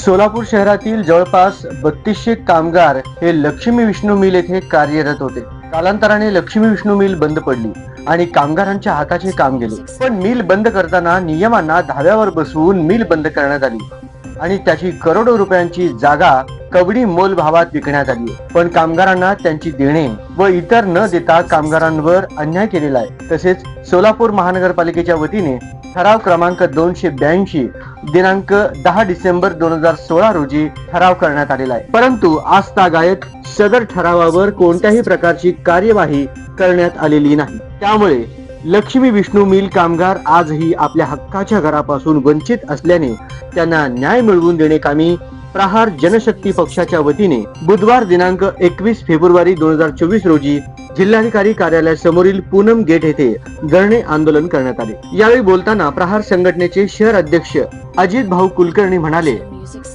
सोलापूर शहरातील जवळपास बत्तीसशे कामगार हे लक्ष्मी विष्णू मिल येथे कार्यरत होते. कालांतराने लक्ष्मी विष्णू मिल बंद पडली आणि कामगारांच्या हाताचे काम गेले. पण मिल बंद करताना नियमांना धाव्यावर बसवून मिल बंद करण्यात आली आणि त्याची करोडो रुपयांची जागा कवडी मोल भावात विकण्यात आली. पण कामगारांना त्यांची देणे व इतर न देता कामगारांवर अन्याय केलेला आहे. तसेच सोलापूर महानगरपालिकेच्या वतीने ठराव क्रमांक दोनशे ब्याऐंशी दिनांक दहा डिसेंबर दोन हजार सोळा रोजी ठराव करण्यात आलेला आहे. परंतु आस्थागायत सदर ठरावावर कोणत्याही प्रकारची कार्यवाही करण्यात आलेली नाही. त्यामुळे लक्ष्मी विष्णू मिल कामगार आजही आपल्या हक्काच्या घरापासून वंचित असल्याने त्यांना न्याय मिळवून देणे कामी प्रहार जनशक्ती पक्षाच्या वतीने बुधवार दिनांक एकवीस फेब्रुवारी दोन हजार चोवीस रोजी जिल्हाधिकारी कार्यालयासमोरील पूनम गेट येथे धरणे आंदोलन करण्यात आले. यावेळी बोलताना प्रहार संघटनेचे शहर अध्यक्ष अजित भाऊ कुलकर्णी म्हणाले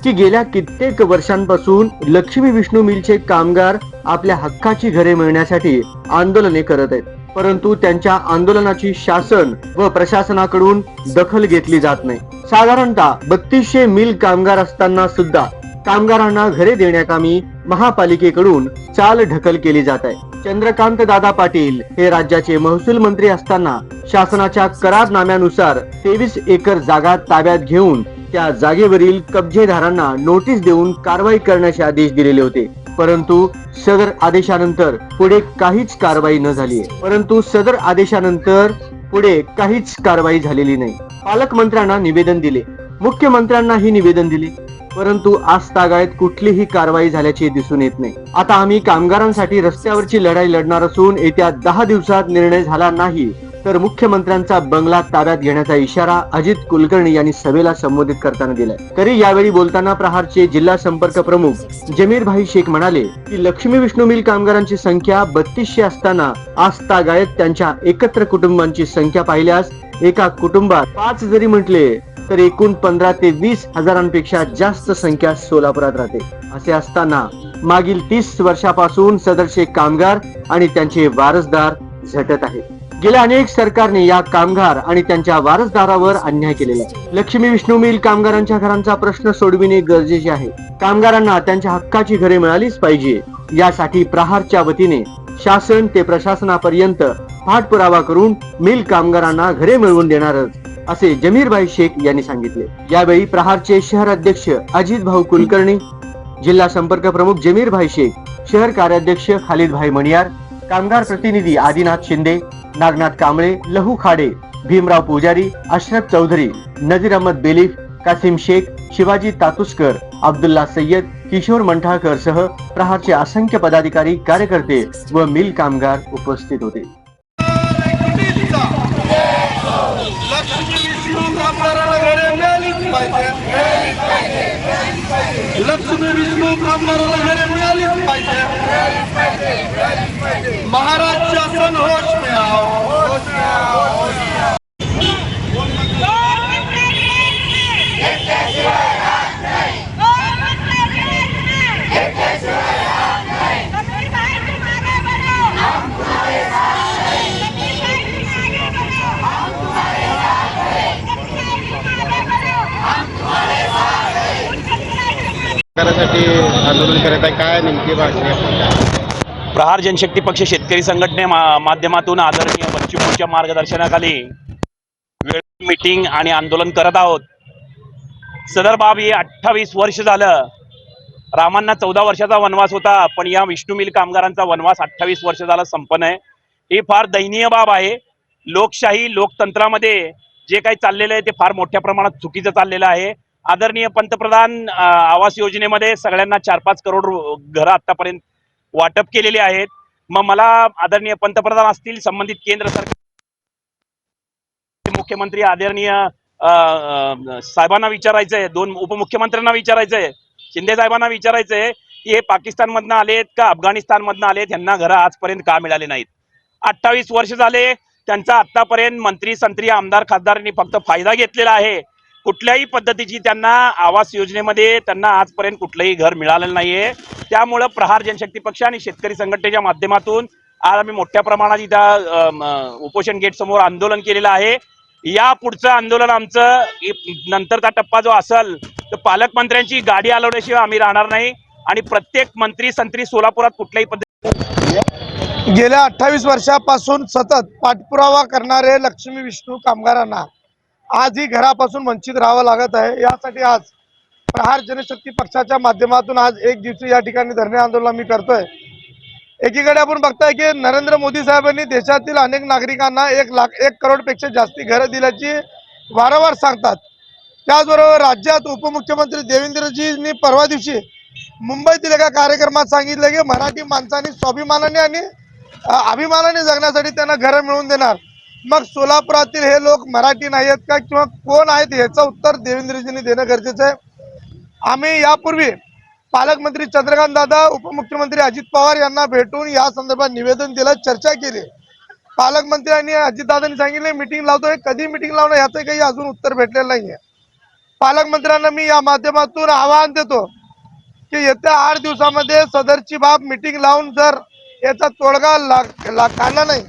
की गेल्या कित्येक वर्षांपासून लक्ष्मी विष्णू मिलचे कामगार आपल्या हक्काची घरे मिळण्यासाठी आंदोलने करत आहेत. परंतु त्यांच्या आंदोलनाची शासन व प्रशासनाकडून दखल घेतली जात नाही. साधारणतः बत्तीसशे मिल कामगार असताना सुद्धा कामगारांना घरे देण्याकामी महापालिकेकडून चाल ढकल केली जात आहे. चंद्रकांत दादा पाटील हे राज्याचे महसूल मंत्री असताना शासनाच्या करारनाम्यानुसार तेवीस एकर जागा ताब्यात घेऊन त्या जागेवरील कब्जेदारांना नोटीस देऊन कारवाई करण्याचे आदेश दिलेले होते. परंतु सदर आदेशानंतर पुढे काहीच कारवाई न झाली. परंतु सदर आदेशानंतर पुढे काहीच कारवाई झालेली नाही. पालकमंत्र्यांना निवेदन दिले. मुख्यमंत्र्यांनाही निवेदन दिले. परंतु आज तागायत कुठलीही कारवाई झाल्याचे दिसून येत नाही. आता आम्ही कामगारांसाठी रस्त्यावरची लढाई लढणार असून येत्या दहा दिवसात निर्णय झाला नाही तर मुख्यमंत्र्यांचा बंगला ताब्यात घेण्याचा इशारा अजित कुलकर्णी यांनी सभेला संबोधित करताना दिलाय. तरी यावेळी बोलताना प्रहारचे जिल्हा संपर्क प्रमुख जमीर भाई शेख म्हणाले की लक्ष्मी विष्णू मिल कामगारांची संख्या बत्तीसशे असताना आज तागायत त्यांच्या एकत्र कुटुंबांची संख्या पाहिल्यास एका कुटुंबात पाच जरी म्हटले तर एकूण पंधरा ते वीस हजारांपेक्षा जास्त संख्या सोलापुरात राहते. असे असताना मागील तीस वर्षापासून सदरचे कामगार आणि त्यांचे वारसदार झटत आहेत. गेल्या अनेक सरकारने या कामगार आणि त्यांच्या वारसदारावर अन्याय केलेला आहे. लक्ष्मी विष्णू मिल कामगारांच्या घरांचा प्रश्न सोडविणे गरजेचे आहे. कामगारांना त्यांच्या हक्काची घरे मिळालीच पाहिजे. यासाठी प्रहारच्या वतीने शासन ते प्रशासनापर्यंत पाठपुरावा करून मिल कामगारांना घरे मिळवून देणारच. असे जमीरभाई शेख यांनी सांगितले. यावेळी प्रहारचे शहर अध्यक्ष अजित भाऊ कुलकर्णी जिल्हा संपर्क प्रमुख जमीर भाई शेख शहर कार्याध्यक्ष खालिदभाई मणियार कामगार प्रतिनिधी आदिनाथ शिंदे नागनाथ कांबळे लहू खाडे भीमराव पुजारी अशरफ चौधरी नजीर अहमद बेलीफ कासिम शेख शिवाजी तातुसकर अब्दुल्ला सय्यद किशोर मंठाकर सह प्रहारचे असंख्य पदाधिकारी कार्यकर्ते व मिल कामगार उपस्थित होते लक्ष्मी विष्णू कामगाराला घरे मिळालीच पाहिजे. लक्ष्मी विष्णू कामगाराला घरे मिळालीच पाहिजे. महाराज शासन होश मिळाव. आंदोलन करत आहे. काय नेमकी भाषा प्रहार जनशक्ती पक्ष शेतकरी संघटने माध्यमातून आदरणीय बच्चूभाऊच्या मार्गदर्शनाखाली वेळ मिटिंग आणि आंदोलन करत आहोत. सदर बाब ही अठ्ठावीस वर्ष झालं. रामांना चौदा वर्षाचा वनवास होता पण या विष्णू मिल कामगारांचा वनवास अठ्ठावीस वर्ष झाला संपन्न आहे. ही फार दयनीय बाब आहे. लोकशाही लोकतंत्रामध्ये जे काही चाललेलं आहे ते फार मोठ्या प्रमाणात चुकीचं चाललेलं आहे. आदरणीय पंतप्रधान आवास योजनेमध्ये सगळ्यांना चार पाच करोड घरं आतापर्यंत वाटप केलेले आहेत. मग मला आदरणीय पंतप्रधान असतील संबंधित केंद्र सरकार मुख्यमंत्री आदरणीय साहेबांना विचारायचंय दोन उपमुख्यमंत्र्यांना विचारायचंय शिंदे साहेबांना विचारायचंय की हे पाकिस्तानमधनं आलेत का अफगाणिस्तानमधनं आलेत? यांना घरं आजपर्यंत का मिळाले नाहीत? अठ्ठावीस वर्ष झाले त्यांचा आतापर्यंत मंत्री संत्री आमदार खासदारांनी फक्त फायदा घेतलेला आहे. कुठल्याही पद्धतीची त्यांना आवास योजनेमध्ये त्यांना आजपर्यंत कुठलंही घर मिळालेलं नाहीये. त्यामुळं प्रहार जनशक्ती पक्ष आणि शेतकरी संघटनेच्या माध्यमातून आज आम्ही मोठ्या प्रमाणात इथं उपोषण गेट समोर आंदोलन केलेलं आहे. या पुढचं आंदोलन आमचं नंतरचा टप्पा जो असल तर पालकमंत्र्यांची गाडी आलवल्याशिवाय आम्ही राहणार नाही. आणि प्रत्येक मंत्री संत्री सोलापुरात कुठल्याही पद्धती गेल्या अठ्ठावीस वर्षापासून सतत पाठपुरावा करणारे लक्ष्मी विष्णू कामगारांना आजही घरापासून वंचित राहावं लागत आहे. यासाठी आज प्रहार जनशक्ती पक्षाच्या माध्यमातून आज एक दिवशी या ठिकाणी धरणे आंदोलन मी करतोय. एकीकडे आपण बघताय की नरेंद्र मोदी साहेबांनी देशातील अनेक नागरिकांना एक लाख एक करोडपेक्षा जास्ती घरं दिल्याची वारंवार सांगतात. त्याचबरोबर राज्यात उपमुख्यमंत्री देवेंद्रजींनी परवा दिवशी मुंबईतील एका कार्यक्रमात सांगितलं की मराठी माणसांनी स्वाभिमानाने आणि अभिमानाने जगण्यासाठी त्यांना घरं मिळवून देणार. मग सोलापुरातील हे लोक मराठी नाही आहेत का? किंवा कोण आहेत? ह्याचं उत्तर देवेंद्रजींनी देणं गरजेचं आहे. आम्ही यापूर्वी पालकमंत्री चंद्रकांत दादा उपमुख्यमंत्री अजित पवार यांना भेटून या संदर्भात निवेदन दिलं चर्चा केली. पालकमंत्र्यांनी अजितदादांनी सांगितले मिटिंग लावतोय. कधी मिटिंग लावणं याचं काही अजून उत्तर भेटलेलं नाहीये. पालकमंत्र्यांना मी या माध्यमातून आवाहन देतो की येत्या आठ दिवसामध्ये सदरची बाब मिटिंग लावून जर याचा तोडगा लाग ला- काढला नाही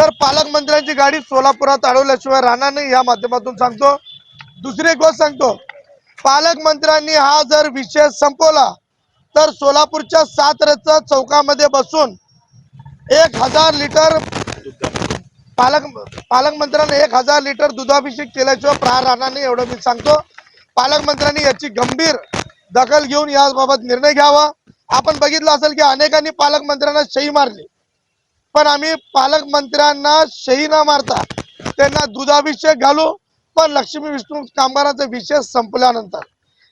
तर पालकमंत्र्यांची गाडी सोलापुरात अडवल्याशिवाय राहणार नाही या माध्यमातून सांगतो. दुसरी गोष्ट सांगतो. पालकमंत्र्यांनी हा जर विषय संपवला तर सोलापूरच्या सात चौकामध्ये बसून एक हजार लिटर पालक पालकमंत्र्यांनी एक हजार लिटर दुधाभिषेक केल्याशिवाय प्रहार राहणार नाही एवढं मी सांगतो. पालकमंत्र्यांनी याची गंभीर दखल घेऊन याबाबत निर्णय घ्यावा. आपण बघितलं असेल की अनेकांनी पालकमंत्र्यांना शही मारली. पण आम्ही पालकमंत्र्यांना शही न मारता त्यांना दुधाभिषेक घालू पण लक्ष्मी विष्णू कामगारांचा विषय संपल्यानंतर.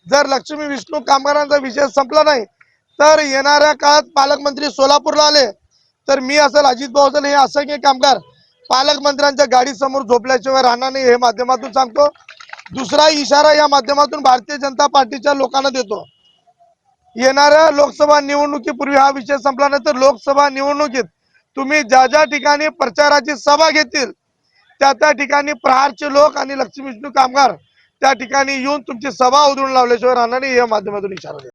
जर लक्ष्मी विष्णू कामगारांचा विषय संपला नाही तर येणाऱ्या काळात पालकमंत्री सोलापूरला आले. तर मी असेल अजित भाऊ असेल हे असंख्य कामगार पालकमंत्र्यांच्या गाडीसमोर झोपल्याशिवाय राहणार नाही हे माध्यमातून सांगतो. दुसरा इशारा या माध्यमातून भारतीय जनता पार्टीच्या लोकांना देतो. येणाऱ्या लोकसभा निवडणुकीपूर्वी हा विषय संपला नाही तर लोकसभा निवडणुकीत तुम्ही ज्या ज्या ठिकाणी प्रचाराची सभा घेतील त्या त्या ठिकाणी प्रहारचे लोक आणि लक्ष्मी विष्णू कामगार त्या ठिकाणी येऊन तुमची सभा उधळून लावल्याशिवाय राहणार नाही या माध्यमातून इशारा